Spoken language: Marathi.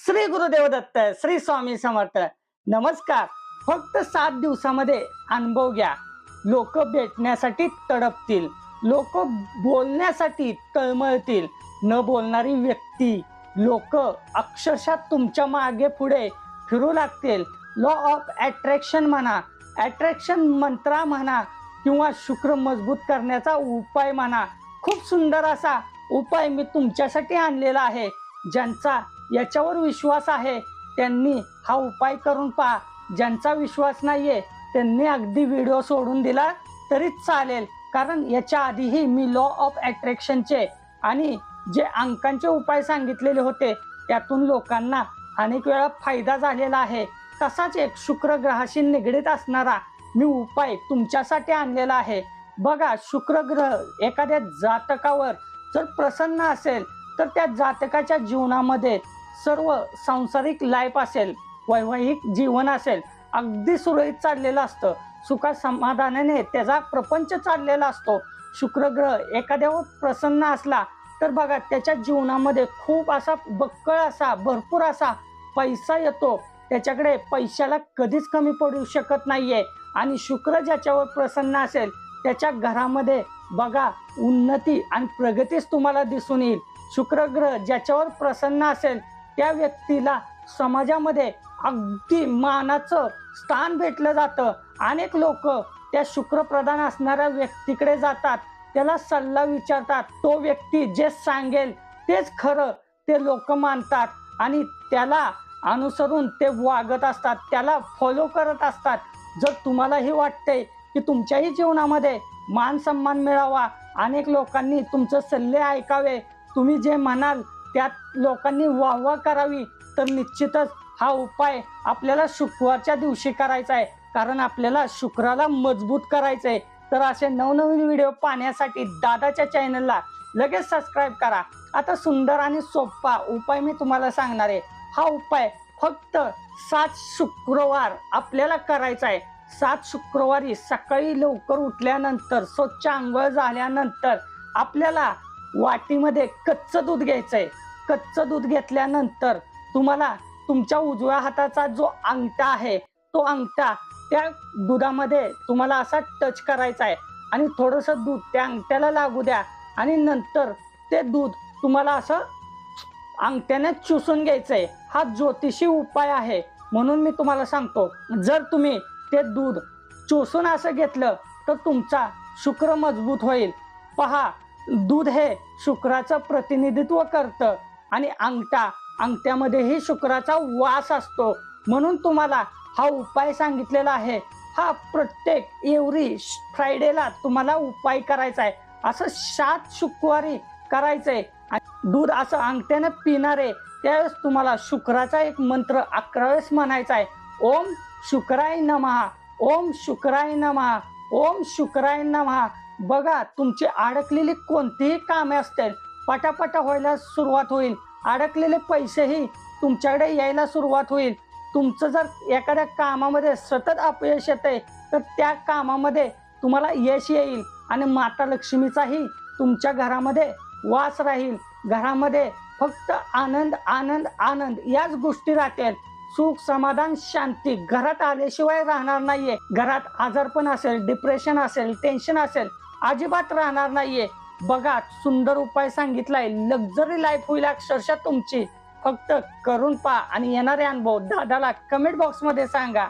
श्री गुरुदेव दत्त श्री स्वामी समर्थ. नमस्कार. फक्त सात दिवसामध्ये अनुभव घ्या. लोक भेटण्यासाठी तडपतील. लोक बोलण्यासाठी तळमळतील. न बोलणारी व्यक्ती लोक अक्षरशः तुमच्या मागे पुढे फिरू लागतील. लॉ ऑफ अट्रॅक्शन म्हणा अट्रॅक्शन मंत्रा म्हणा किंवा शुक्र मजबूत करण्याचा उपाय म्हणा. खूप सुंदर असा उपाय मी तुमच्यासाठी आणलेला आहे. ज्यांचा याच्यावर विश्वास आहे. त्यांनी हा उपाय करून पहा. ज्यांचा विश्वास नाहीये त्यांनी अगदी व्हिडिओ सोडून दिला तरीच चालेल. कारण याच्या आधीही मी लॉ ऑफ अट्रॅक्शनचे आणि जे अंकांचे उपाय सांगितलेले होते त्यातून लोकांना अनेक वेळा फायदा झालेला आहे. तसाच एक शुक्र ग्रहाशी निगडीत असणारा मी उपाय तुमच्यासाठी आणलेला आहे. बघा शुक्र ग्रह एखाद्या जातकावर जर प्रसन्न असेल तर त्या जातकाच्या जीवनामध्ये सर्व सांसारिक लाईफ असेल वैवाहिक जीवन असेल अगदी सुरळीत चाललेलं असतं. सुखा समाधानाने त्याचा प्रपंच चाललेला असतो. शुक्र ग्रह एखाद्यावर प्रसन्न असला तर बघा त्याच्या जीवनामध्ये खूप असा बक्कळ असा भरपूर असा पैसा येतो. त्याच्याकडे पैशाला कधीच कमी पडू शकत नाही आहे आणि शुक्र ज्याच्यावर प्रसन्न असेल त्याच्या घरामध्ये बघा उन्नती आणि प्रगतीच तुम्हाला दिसून येईल. शुक्र ग्रह ज्याच्यावर प्रसन्न असेल त्या व्यक्तीला समाजामध्ये अगदी मानाचं स्थान भेटलं जातं. अनेक लोक त्या शुक्रप्रधान असणाऱ्या व्यक्तीकडे जातात. त्याला सल्ला विचारतात. तो व्यक्ती जे सांगेल तेच खरं ते लोक मानतात आणि त्याला अनुसरून ते वागत असतात. त्याला फॉलो करत असतात. जर तुम्हालाही वाटते की तुमच्याही जीवनामध्ये मान सन्मान मिळावा अनेक लोकांनी तुमचे सल्ले ऐकावे. तुम्ही जे म्हणाल त्यात लोकांनी वाहवा करावी तर निश्चितच हा उपाय आपल्याला शुक्रवारच्या दिवशी करायचा आहे. कारण आपल्याला शुक्राला मजबूत करायचं आहे तर असे नवनवीन व्हिडिओ पाहण्यासाठी दादाच्या चॅनलला लगेच सबस्क्राईब करा. आता सुंदर आणि सोपा उपाय मी तुम्हाला सांगणार आहे. हा उपाय फक्त सात शुक्रवार आपल्याला करायचा आहे. सात शुक्रवारी सकाळी लवकर उठल्यानंतर स्वच्छ आंघोळ झाल्यानंतर आपल्याला वाटीमध्ये कच्चं दूध घ्यायचंय. कच्चं दूध घेतल्यानंतर तुम्हाला तुमच्या उजव्या हाताचा जो अंगठा आहे तो अंगठा त्या दुधामध्ये तुम्हाला असा टच करायचा आहे आणि थोडंसं दूध त्या अंगठ्याला लागू द्या. आणि नंतर ते दूध तुम्हाला असं अंगठ्याने चुसून घ्यायचंय. हा ज्योतिषी उपाय आहे. म्हणून मी तुम्हाला सांगतो जर तुम्ही ते दूध चोसून असं घेतलं तर तुमचा शुक्र मजबूत होईल. पहा दूध हे शुक्राचं प्रतिनिधित्व करतं. आणि अंगठा अंगठ्यामध्येही शुक्राचा वास असतो. म्हणून तुम्हाला हा उपाय सांगितलेला आहे. हा प्रत्येक एव्हरी फ्रायडेला तुम्हाला उपाय करायचा आहे असं सात शुक्रवारी करायचं आहे दूध असं अंगठ्याने पिणारे त्यावेळेस तुम्हाला शुक्राचा एक मंत्र अकरा वेळेस म्हणायचा आहे ओम शुक्राय नमहा ओम शुक्राय नमहा ओम शुक्राय नमहा बघा तुमची अडकलेली कोणतीही कामे असतील पटापटा व्हायला सुरुवात होईल. अडकलेले पैसेही तुमच्याकडे यायला सुरुवात होईल. तुमचं जर एखाद्या कामामध्ये सतत अपयश येते तर त्या कामामध्ये तुम्हाला यश येईल आणि माता लक्ष्मीचाही तुमच्या घरामध्ये वास राहील. घरामध्ये फक्त आनंद आनंद आनंद याच गोष्टी राहतील. सुख समाधान शांती घरात आल्याशिवाय राहणार नाहीये. घरात आजारपण असेल डिप्रेशन असेल टेन्शन असेल अजिबात राहणार नाहीये. बघा सुंदर उपाय सांगितलाय. लक्झरी लाईफ होईल अक्षरशः तुमची. फक्त करून पहा आणि येणारे अनुभव दादाला कमेंट बॉक्समध्ये सांगा.